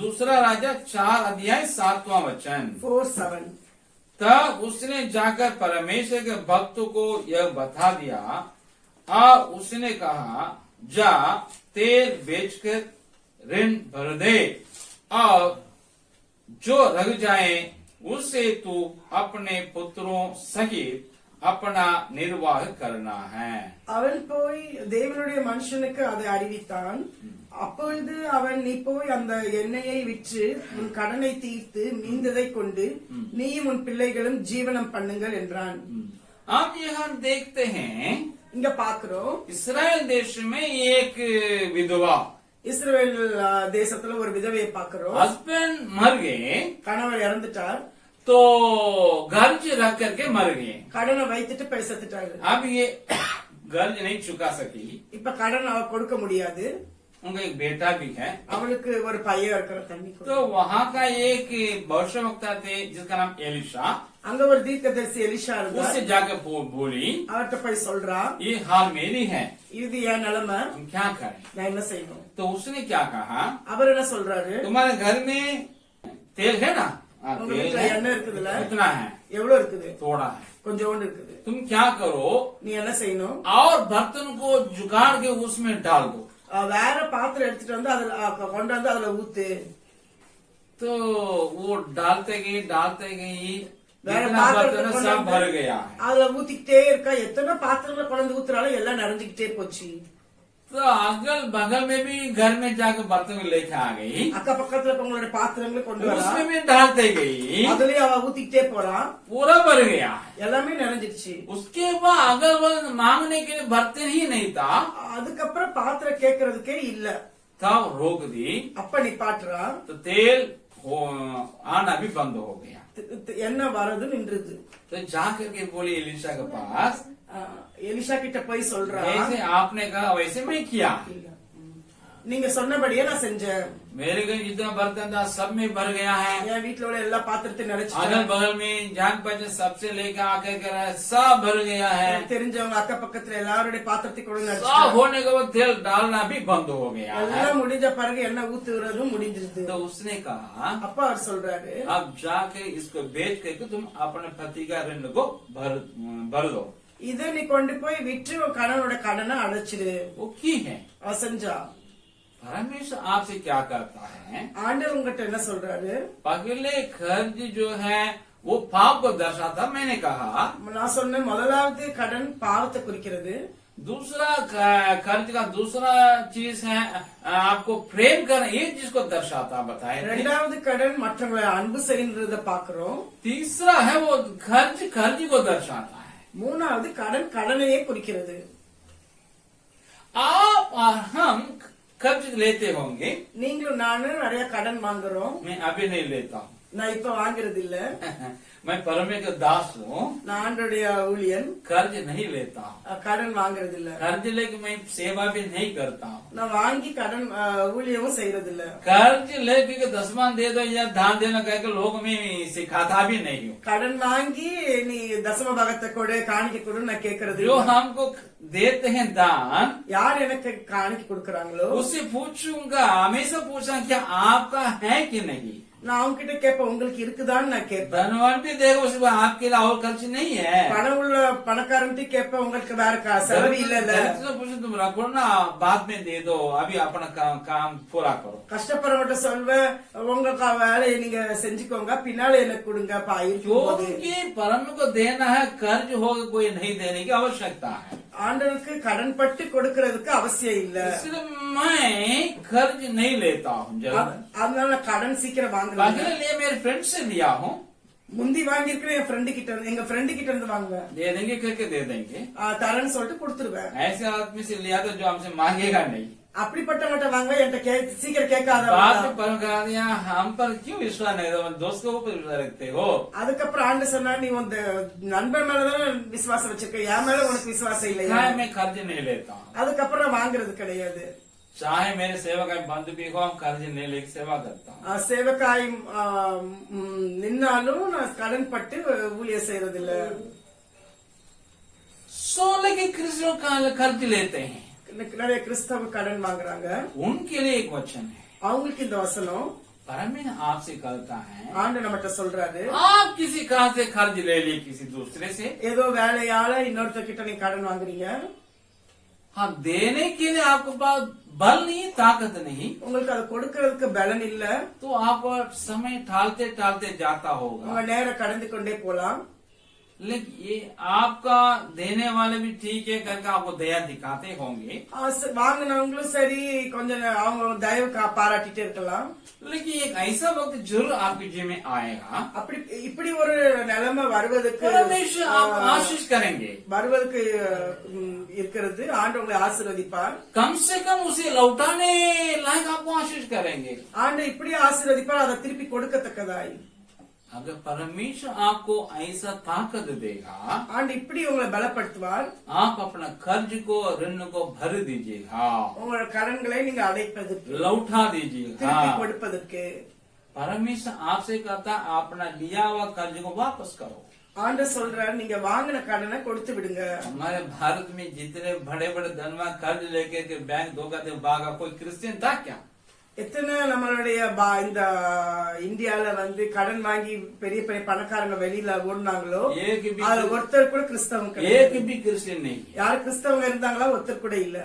दूसरा राजा चार अध्याय सातवां वचन। फोर सेवन तब उसने जाकर परमेश्वर के भक्त को यह बता दिया। और उसने कहा जा तेल बेचकर ऋण भर दे। और जो रह जाए उससे तू अपने पुत्रों सहित अपना निर्वाह करना है அவன் போய் தேவனுடைய மனுஷனுக்கு அதை அறிவித்தான் அப்பொழுது அவன் நீ போய் அந்த எண்ணெயை விற்று உன் கடனை தீர்த்து மீந்ததை கொண்டு நீயும் உன் பிள்ளைகளும் ஜீவனம் பண்ணுங்கள் என்றான் अब यहाँ देखते हैं இங்க பாக்குறோம் इसराइल देश में एक विधवा இஸ்ரேல் ஆ, தேசத்துல ஒரு விதவையை பாக்குறோம் हस्बैंड मर गए கணவர் இறந்துட்டார் तो कर्ज रख करके मर गए கடனை வைத்துட்டு போய் செத்துட்டாரு अब ये कर्ज नहीं चुका सकी இப்ப கடன் அவ கொடுக்க முடியாது उनका एक बेटा भी है அவளுக்கு ஒரு பையன் இருக்கிற தண்ணி கொடு. तो वहाँ का एक भविष्यवक्ता थे जिसका नाम एलिशा அங்க ஒரு தீர்க்கதரிசி எலிஷா இருந்தா उससे जाकर बो- बोली அவர்கிட்ட போய் சொல்றா ये हाल मेरी है இது என் நிலைமை हम क्या करें நான் என்ன செய்யணும் तो उसने क्या कहा அவர் என்ன சொல்றாரு तुम्हारे घर में तेल है ना हाँ, உங்க तेल வீட்டுல है எண்ணெய் இருக்குதுல்ல कितना है எவ்வளவு இருக்குது थोड़ा है கொஞ்சோண்டு இருக்குது तुम क्या करो நீ என்ன செய்யணும் और बर्तन को जुगाड़ के उसमें डाल दो அஹ் வேற பாத்திரம் எடுத்துட்டு வந்து அதுல அஹ் கொண்டு வந்து அதுல ஊத்து तो वो डालते गई डालते गई வேற जितना பாத்திரத்தை बर्तन கொண்டு सब வந்து भर गया है அதுல ஊத்திக்கிட்டே இருக்கா எத்தனை பாத்திரங்களை கொண்டு வந்து ஊத்துறாலும் எல்லாம் நிறைஞ்சுக்கிட்டே போச்சு तो अगल बगल में भी घर में जाकर बर्तन लेके आ गई அக்க பக்கத்துல இருக்கவங்களுடைய பாத்திரங்களை கொண்டு வரா उसमें भी डालते गई அதுலயும் அவ ஊத்திக்கிட்டே போறான் पूरा भर गया है எல்லாமே நிறைஞ்சிருச்சு उसके बाद अगल बगल मांगने के लिए बर्तन ही नहीं था அதுக்கப்புறம் பாத்திரம் கேட்கறதுக்கே இல்ல तब रोक दी அப்ப நிப்பாட்டுறா तो तेल हो- आना भी बंद हो गया தி- தி- எண்ணெய் வரது நின்றுது तो जाकर के बोली एलिशा के पास அஹ் எலிஷா கிட்ட போய் சொல்றா जैसे आपने कहा वैसे मैं किया இல்ல. நீங்க சொன்னபடியே நான் செஞ்சேன் मेरे घर जितना बर्तन था सब में भर गया है என் வீட்டுல உள்ள எல்லா பாத்திரத்தையும் अगल நிறைச்சிட்டேன் बगल में जान पहचान सबसे लेकर आकर कर सब भर गया है எனக்கு தெரிஞ்சவங்க அக்க பக்கத்துல எல்லாருடைய பாத்திரத்தை கூட सब நிறைச்சிட்டேன் होने के बाद तेल डालना भी बंद हो गया है எல்லாம் முடிஞ்ச பிறகு எண்ணெய் ஊத்துறதும் முடிஞ்சிருது तो उसने कहा அப்ப அவர் சொல்றாரு अब जाके इसको बेच करके तुम अपने पति का ऋण को भर भर दो இதை நீ கொண்டு போய் விற்று உன் கணவனோட கடனை அடைச்சிடு वो की है அவ செஞ்சா परमेश्वर आपसे क्या करता है ஆண்டவர் உங்ககிட்ட என்ன சொல்றாரு पगले कर्ज जो है वो पाप को दर्शाता मैंने कहा நான் சொன்ன முதலாவது கடன் பாவத்தை குறிக்கிறது दूसरा क- कर्ज का दूसरा चीज है आपको प्रेम करना ये जिसको दर्शाता बताए थे। ரெண்டாவது கடன் மற்றவங்களை அன்பு செய்யறத பாக்குறோம் तीसरा है वो कर्ज कर्ज को दर्शाता है மூணாவது கடன் கடனையே குறிக்கிறது आप और हम कर्ज लेते होंगे நீங்களும் நானும் நிறைய கடன் வாங்குறோம் मैं अभी नहीं लेता हूँ நான் இப்ப வாங்குறது இல்ல मैं परमेश्वर दास हूँ நான் ஆண்டோடைய ஊழியன் कर्ज नहीं लेता हूँ அஹ், கடன் வாங்குறது இல்ல कर्ज लेके मैं सेवा भी नहीं करता हूँ நான் வாங்கி கடன் அஹ், ஊழியமும் செய்யறது இல்ல कर्ज लेके के दसवां दे दो या दान देना कह के लोग में सिखाता भी नहीं हूँ கடன் வாங்கி நீ தசம பாகத்தை கொடு காணிக்க கொடு நான் கேக்குறது जो இல்ல. हमको देते हैं दान யார் எனக்கு காணிக்க கொடுக்கறாங்களோ उससे पूछूंगा हमेशा पूछा क्या आपका है कि नहीं நான் அவங்க கிட்ட கேட்பேன் உங்களுக்கு இருக்குதான்னு நான் கேட்பேன் धनवान भी देगा उसके बाद आपके लिए और खर्च नहीं है பணம் உள்ள பணக்காரன்ட்டு கேட்பேன் உங்களுக்கு வேற கா- செலவு இல்ல दरिद्र से पूछो तुम रखो ना बाद में दे दो अभी अपना काम काम पूरा करो கஷ்டப்படுறவங்கிட்ட சொல்வேன் உங்க க- வேலையை நீங்க செஞ்சுக்கோங்க பின்னால எனக்கு கொடுங்க பா இருக்கும்போது क्योंकि परम को देना है कर्ज होगा कोई नहीं देने की आवश्यकता है ஆண்டவருக்கு கடன் பட்டு கொடுக்கறதுக்கு அவசியம் இல்ல इसलिए मैं कर्ज नहीं लेता हूँ அ- जल्द அதனால நான் கடன் சீக்கிரம் வாங்குறேன் पहले लिए मेरे फ्रेंड से लिया हूँ முந்தி வாங்கியிருக்கிறேன் என் ஃப்ரெண்டு கிட்ட இருந்து எங்க ஃப்ரெண்டு கிட்ட இருந்து வாங்குவேன் दे देंगे करके दे देंगे ஆ, தரேன்னு சொல்லிட்டு கொடுத்துருவேன் ऐसे आदमी से लिया तो जो हमसे मांगेगा नहीं அப்படிப்பட்டவங்கிட்ட வாங்குவேன் என்கிட்ட கே சீக்கிரம் கேட்காத बाद में परम कहा दिया हम पर क्यों विश्वास नहीं तो दोस्त के ऊपर विश्वास रखते हो அதுக்கப்புறம் ஆண்டு சொன்னா நீ உன் நண்பன் மேலதான் விசுவாசம் வச்சிருக்க என் மேல உனக்கு விசுவாசம் இல்லையா क्या है, मैं कर्ज नहीं लेता हूँ அதுக்கப்புறம் நான் வாங்குறது கிடையாது चाहे मेरे सेवा का बंद भी हो हम कर्ज नहीं लेके सेवा करता हूँ ஆ, சேவக்காய் ஆ, ம், நின்னாலும் நான் கடன் பட்டு ஊழிய செய்யறது இல்ல सोलह के कृष्ण का कर्ज लेते हैं நிறைய கிறிஸ்தவ கடன் வாங்குறாங்க उनके लिए एक वचन है அவங்களுக்கு இந்த வசனம் परमेश्वर आपसे कहता है ஆண்டு நம்மகிட்ட சொல்றாரு आप किसी कहा से कर्ज ले लिए किसी दूसरे से ஏதோ வேலையால இன்னொருத்தர் கிட்ட நீங்க கடன் வாங்குறீங்க हाँ देने के लिए आपके पास बल नहीं ताकत नहीं உங்களுக்கு அதை கொடுக்கறதுக்கு பலன் இல்ல तो आप समय टालते टालते जाता होगा உங்க நேரம் கடந்து கொண்டே போலாம் लेकिन ये आपका देने वाले भी ठीक है करके आपको दया दिखाते होंगे ஆசை- வாங்கினவங்களும் சரி கொஞ்சம் நே- அவங்க தயவு கா- பாராட்டிட்டே இருக்கலாம் लेकिन एक ऐसा वक्त जरूर आपके जीवन में आएगा அப்படி இப்படி ஒரு நிலைமை வருவதற்கு परमेश्वर आप ஆ, आशीष करेंगे வருவதற்கு ம், இருக்கிறது ஆண்டு உங்களை ஆசீர்வதிப்பார் कम से कम उसे लौटाने लायक आपको आशीष करेंगे ஆண்டு இப்படி ஆசீர்வதிப்பார் அதை திருப்பி கொடுக்கத்தக்கதாய் अगर परमेश्वर आपको ऐसा ताकत देगा ஆண்டு இப்படி உங்களை பலப்படுத்துவார் आप अपना कर्ज को ऋण को भर दीजिएगा உங்களோட கடன்களை நீங்க அடைப்பதற்கு लौटा திருப்பி दीजिएगा கொடுப்பதற்கு परमेश्वर आपसे कहता है अपना लिया हुआ कर्ज को वापस करो ஆண்டு சொல்றாரு நீங்க வாங்கின கடனை கொடுத்து விடுங்க हमारे भारत में जितने बड़े बड़े धनवान कर्ज लेके के बैंक धोखा दे भागा कोई क्रिश्चियन था क्या எத்தனை நம்மளுடைய பா- இந்த இந்தியால வந்து கடன் வாங்கி பெரிய பெரிய பணக்காரங்க வெளியில ஓடுனாங்களோ एक भी அதுல ஒருத்தர் கூட கிறிஸ்தவங்க கிடையாது. एक भी क्रिश्चियन नहीं யாரு கிறிஸ்தவங்க இருந்தாங்களா ஒருத்தர் கூட இல்ல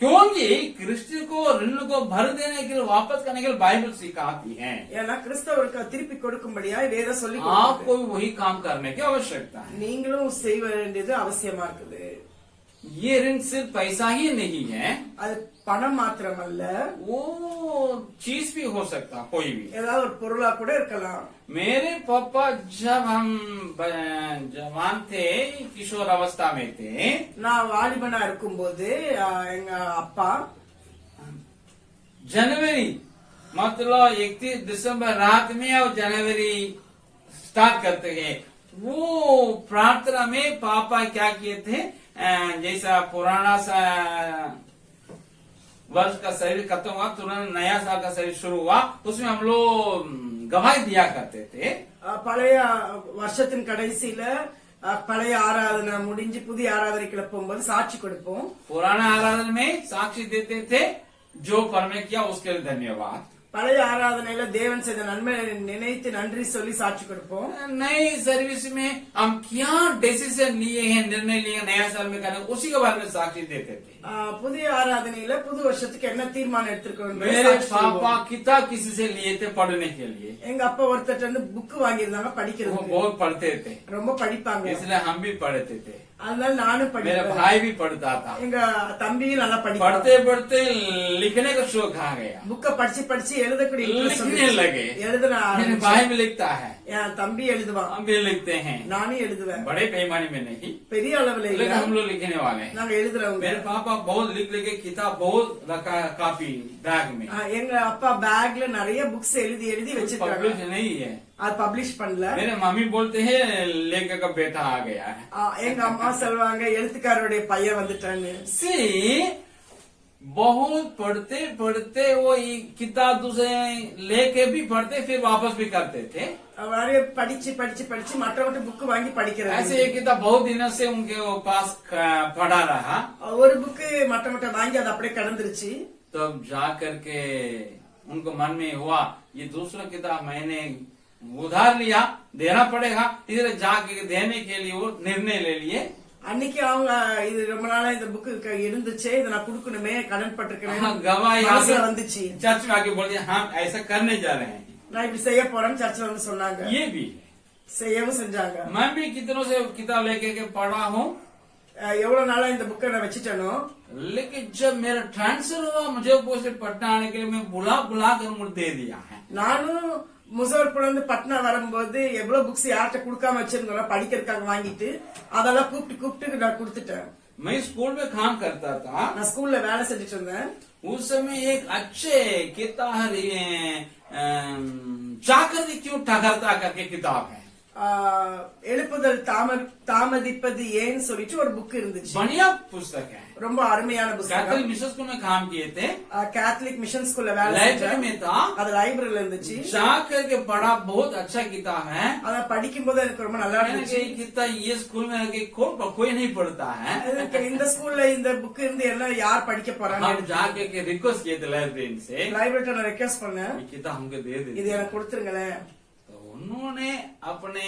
क्योंकि क्रिश्चियन को ऋण को भर देने के लिए वापस करने के लिए बाइबल सिखाती है ஏன்னா கிறிஸ்தவருக்கு திருப்பி கொடுக்கும்படியா வேத சொல்லி आपको भी वही काम करने की आवश्यकता है நீங்களும் செய்ய வேண்டியது அவசியமா இருக்குது ये ऋण सिर्फ पैसा ही नहीं है அது பணம் மாத்திரமல்ல वो चीज भी हो सकता कोई भी ஏதாவது ஒரு பொருளா கூட இருக்கலாம் मेरे पापा जब हम ब- जवान थे किशोर अवस्था में थे நான் வாலிபனா இருக்கும்போது ஆஹ், எங்க அப்பா जनवरी मतलब इकतीस दिसंबर रात में और जनवरी स्टार्ट करते हैं वो प्रार्थना में पापा क्या किए थे अ, जैसा पुराना सा वर्ष का शरीर खत्म हुआ तुरंत नया साल का शरीर शुरू हुआ उसमें हम लोग अम, गवाही दिया करते थे ஆஹ், பழைய வருஷத்தின் கடைசியில ஆஹ், பழைய ஆராதனை முடிஞ்சு புதிய ஆராதனைக்குள்ள போகும்போது சாட்சி கொடுப்போம் पुराना आराधना में साक्षी देते थे जो परमे किया उसके लिए धन्यवाद பழைய ஆராதனையில தேவன் செய்த நன்மை நினைத்து நன்றி சொல்லி சாட்சி கொடுப்போம் नई सर्विस में हम क्या डिसीजन लिए हैं निर्णय लिए हैं नया साल में करने उसी के बारे में साक्षी देते थे ஆஹ், புதிய ஆராதனையில புது வருஷத்துக்கு என்ன தீர்மானம் எடுத்திருக்கோம் என்பதை मेरे சாட்சி சொல்லுவோம். पापा किताब किसी से लिए थे पढ़ने के लिए எங்க அப்பா ஒருத்தர் வந்து புக் வாங்கியிருந்தாங்க वो படிக்கிறதுக்கு बहुत पढ़ते थे ரொம்ப படிப்பாங்க इसलिए हम भी पढ़ते थे அதனால நானும் मेरा படிப்பேன் भाई भी पढ़ता था எங்க தம்பியும் நல்லா படிப்பாங்க पढ़ते पढ़ते लिखने का शौक आ गया புக்க படிச்சு படிச்சு எழுதக்கூடிய interest लिखने வந்துச்சு. लगे எழுத நான் मेरे ஆரம்பிச்சேன். भाई भी लिखता है என் தம்பி எழுதுவான் हम भी लिखते हैं நானும் எழுதுவேன் बड़े पैमाने में नहीं பெரிய அளவுல இல்ல लेकिन हम लोग लिखने वाले हैं நாங்க எழுதுறவங்க मेरे पापा बहुत लिख लिख के किताब बहुत रखा है काफी बैग में ஆ, எங்க அப்பா பேக்ல நிறைய புக்ஸ் எழுதி எழுதி வச்சிருக்காங்க पब्लिश नहीं है அது பப்ளிஷ் பண்ணல मेरे मम्मी बोलते हैं लेखक का बेटा आ गया है ஆ, எங்க அம்மா சொல்லுவாங்க எழுத்துக்காரருடைய பையன் வந்துட்டான்னு सी बहुत पढ़ते पढ़ते वो ये किताब दूसरे लेके भी पढ़ते फिर वापस भी करते थे நிறைய படிச்சு படிச்சு படிச்சு மற்றவங்க புக் வாங்கி படிக்கிறது ऐसे ये किताब बहुत दिनों से उनके वो पास क- पढ़ा रहा ஒரு புக்கு மற்றவங்க வாங்கி அது அப்படியே கடந்துருச்சு तब जा करके उनको मन में हुआ ये दूसरा किताब मैंने उधार लिया देना पड़ेगा इसलिए जाके देने के लिए वो निर्णय ले लिए அன்னைக்கு அவங்க இது ரொம்ப நாளா இந்த புக்கு இருந்துச்சு இதை நான் கொடுக்கணுமே கடன் हाँ, பட்டிருக்கிறேன் गवाही மனசுல आके வந்துச்சு चर्च में आके बोल दिया हम ऐसा करने जा रहे हैं நான் இப்படி செய்ய போறேன்னு சர்ச்சில் வந்து சொன்னாங்க ये भी செய்யவும் செஞ்சாங்க मैं भी कितनों से किताब लेके के पढ़ा हूँ அஹ் எவ்வளவு நாளா இந்த புக்கை நான் வச்சுட்டேனோ लेकिन जब मेरा ट्रांसफर हुआ मुझे से पटना आने के लिए मैं बुला बुला कर मुझे दे दिया है நானும் முசோர்புல இருந்து பட்னா வரும்போது எவ்வளவு புக்ஸ் யார்கிட்ட கொடுக்காம வச்சிருந்தோம் படிக்கிறதுக்காக வாங்கிட்டு அதெல்லாம் கூப்பிட்டு கூப்பிட்டு நான் கொடுத்துட்டேன் मैं स्कूल में काम करता था நான் ஸ்கூல்ல வேலை செஞ்சுட்டு இருந்தேன் उस समय एक अच्छे किताब चाकर क्यों ठहरता करके किताब है ஆஹ், எழுப்புதல் தாம தாமதிப்பது ஏன்னு சொல்லிட்டு ஒரு புக் இருந்துச்சு बढ़िया पुस्तक है ரொம்ப அருமையான புத்தகம் कैथोलिक मिशन स्कूल में काम किए थे கேத்தலிக் மிஷன் ஸ்கூல்ல வேலை लाइब्रेरी செஞ்சேன் में था அது லைப்ரரியில இருந்துச்சு जा करके पढ़ा बहुत अच्छा किताब है அத படிக்கும் போது எனக்கு ரொம்ப நல்லா मैंने இருந்துச்சு कहा, कितना ये स्कूल में कि कोई कोई नहीं पढ़ता है எனக்கு இந்த ஸ்கூல்ல இந்த புக் இருந்து எல்லாம் யார் படிக்க போறாங்க हम जाके के रिक्वेस्ट किए थे लाइब्रेरी से லைப்ரரி நான் ரெக்வஸ்ட் பண்ணேன் ये किताब हमको दे இது दे எனக்கு கொடுத்துருங்களேன் तो उन्होंने अपने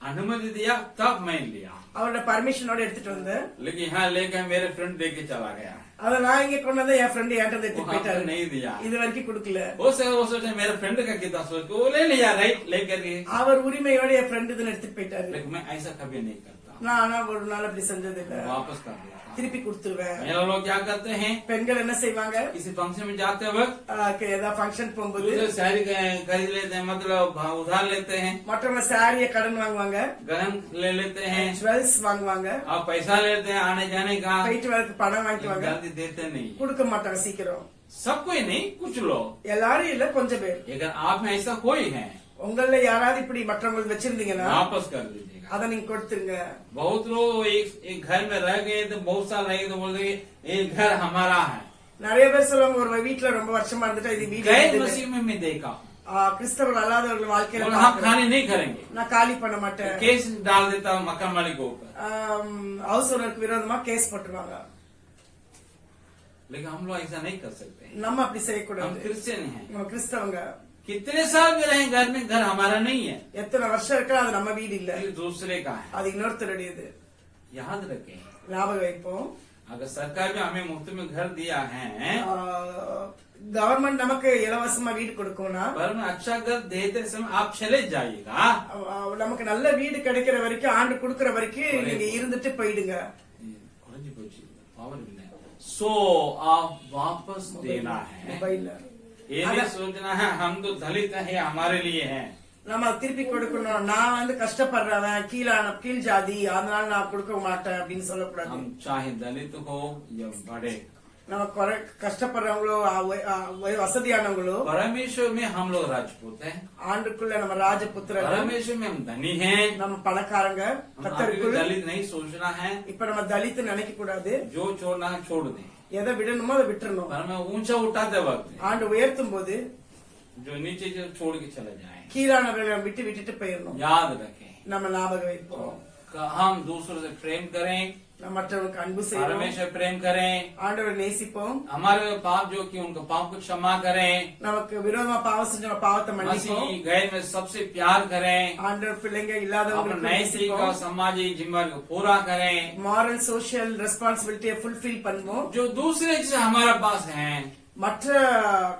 अनुमति दिया तब मैं लिया அவரோட பர்மிஷனோட எடுத்துட்டு வந்தேன் लेकिन यहाँ लेकर मेरे फ्रेंड लेके चला गया அத நான் இங்க கொண்டு வந்து என் ஃப்ரெண்ட் என்கிட்ட वो எடுத்துட்டு हमको போயிட்டாரு नहीं दिया இது வரைக்கும் கொடுக்கல वो से वो सोचे मेरे फ्रेंड का किताब सोच के वो ले लिया राइट लेकर के அவர் உரிமையோட என் ஃப்ரெண்ட் இதுன்னு எடுத்துட்டு போயிட்டாரு लेकिन मैं ऐसा कभी नहीं करता நான் ஆனா ஒரு நாள் அப்படி செஞ்சது இல்ல वापस कर दिया था। திருப்பி கொடுத்துருவேன் मेरा लोग क्या करते हैं பெண்கள் என்ன செய்வாங்க किसी फंक्शन में जाते वक्त ஆஹ் க- ஏதாவது ஃபங்க்ஷன் போகும்போது दूसरे साड़ी क- खरीद लेते हैं मतलब उधार लेते हैं மற்றவங்க சாரிய கடன் வாங்குவாங்க गहन ले लेते हैं ஜுவல்ஸ் வாங்குவாங்க और पैसा लेते हैं आने जाने का போயிட்டு வரதுக்கு பணம் வாங்கிக்குவாங்க जल्दी देते नहीं கொடுக்க மாட்டாங்க சீக்கிரம் सब कोई नहीं कुछ लोग எல்லாரும் இல்ல கொஞ்சம் பேர் अगर आप में ऐसा कोई है உங்கள யாராவது இப்படி மற்றவங்களுக்கு வச்சிருந்தீங்கன்னா वापस कर दीजिएगा அதை நீங்க கொடுத்துருங்க बहुत लोग एक, एक घर में रह गए तो बहुत साल रह गए तो बोलते हैं, ये घर हमारा है நிறைய பேர் சொல்லுவாங்க ஒரு வீட்டுல ரொம்ப வருஷமா இருந்துட்டா இது வீடு गैर இருக்குது. मसीह में मैं देखा ஆஹ் கிறிஸ்தவர்கள் அல்லாதவர்கள் வாழ்க்கையில बोला, हम பார்க்கிறேன். खाली नहीं करेंगे நான் காலி பண்ண மாட்டேன் केस डाल देता हूँ मकान मालिक के ऊपर ஹவுஸ் ஓனருக்கு விரோதமா கேஸ் போட்டுருவாங்க लेकिन हम लोग ऐसा नहीं कर सकते நம்ம அப்படி हम செய்யக்கூடாது क्रिश्चियन हैं நம்ம கிறிஸ்தவங்க कितने साल भी रहे घर में घर हमारा नहीं है எத்தனை வருஷம் இருக்கா அது நம்ம வீடு இல்ல ये दूसरे का है அது இன்னொருத்தருடையது याद रखें ஞாபகம் வைப்போம் अगर सरकार भी हमें मुफ्त में घर दिया है கவர்மெண்ட் நமக்கு இலவசமா வீடு கொடுக்கும்னா पर में अच्छा घर देते समय आप चले जाइएगा அஹ், நமக்கு நல்ல வீடு கிடைக்கிற வரைக்கும் ஆண்டு கொடுக்கிற வரைக்கும் நீங்க இருந்துட்டு போயிடுங்க कुछ कुछ पावर भी नहीं सो आप वापस देना है மொபைல்ல ये नहीं सोचना है हम तो दलित है हमारे लिए है நம்ம அதை திருப்பி கொடுக்கணும் நான் வந்து கஷ்டப்படுறவன் கீழான கீழ் ஜாதி அதனால நான் கொடுக்க மாட்டேன் அப்படின்னு சொல்லக்கூடாது हम चाहे दलित हो या बड़े நம்ம குறை கஷ்டப்படுறவங்களோ அஹ், வ- அஹ், வ- வசதியானவங்களோ परमेश्वर में हम लोग राजपूत हैं ஆண்டுக்குள்ள நம்ம ராஜபுத்திரர் परमेश्वर में हम धनी हैं நம்ம பணக்காரங்க हम अभी भी கத்தருக்குள் दलित नहीं सोचना है இப்ப நம்ம தலித்து நினைக்க கூடாது जो छोड़ना है छोड़ दें எதை விடணுமோ அதை விட்டுறணும் पर मैं ऊंचा उठाते वक्त ஆண்டு உயர்த்தும் போது जो नीचे जो छोड़ के चले जाए கீழானவர்களை விட்டு விட்டுட்டு போயிடணும் याद रखें நம்ம ஞாபகம் வைப்போம் कि हम दूसरों से प्रेम करें நம்ம மற்றவங்களுக்கு அன்பு செய்வோம் परमेश्वर प्रेम करें ஆண்டவரை நேசிப்போம் हमारे पाप जो कि उनका पाप को क्षमा करें நமக்கு விரோதமா பாவம் செஞ்ச பாவத்தை மன்னிப்போம் मसीह गैर में सबसे प्यार करें ஆண்டவர் பிள்ளைங்க अपने இல்லாதவங்களுக்கு नैतिक और நேசிப்போம் सामाजिक जिम्मेदारी को पूरा करें மாரல் சோஷியல் ரெஸ்பான்சிபிலிட்டியை ஃபுல்ஃபில் பண்ணுவோம் जो दूसरे चीज हमारे पास है மற்ற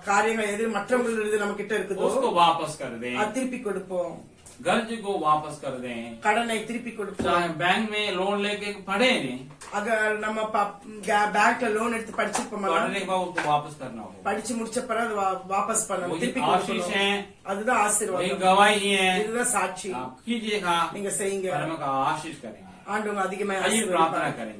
காரியங்கள் எது மற்றவங்களுக்கு நம்ம கிட்ட இருக்குதோ उसको वापस कर दें அது திருப்பி கொடுப்போம் कर्ज को वापस कर दें கடனை திருப்பி கொடுப்போம் चाहे बैंक में लोन लेके पढ़े नहीं அக நம்ம பேங்க்ல லோன் எடுத்து படிச்சிருப்போம் पढ़ने के बाद उसको वापस करना होगा படிச்சு முடிச்ச பிறகு அது வா- வாபஸ் பண்ணணும் वही திருப்பி आशीष கொடுக்கணும். है அதுதான் वही ஆசீர்வாதம் गवाही है இதுதான் சாட்சி आप कीजिएगा நீங்க செய்யுங்க परम का आशीष करेंगे ஆண்டவங்க அதிகமா आइए प्रार्थना करेंगे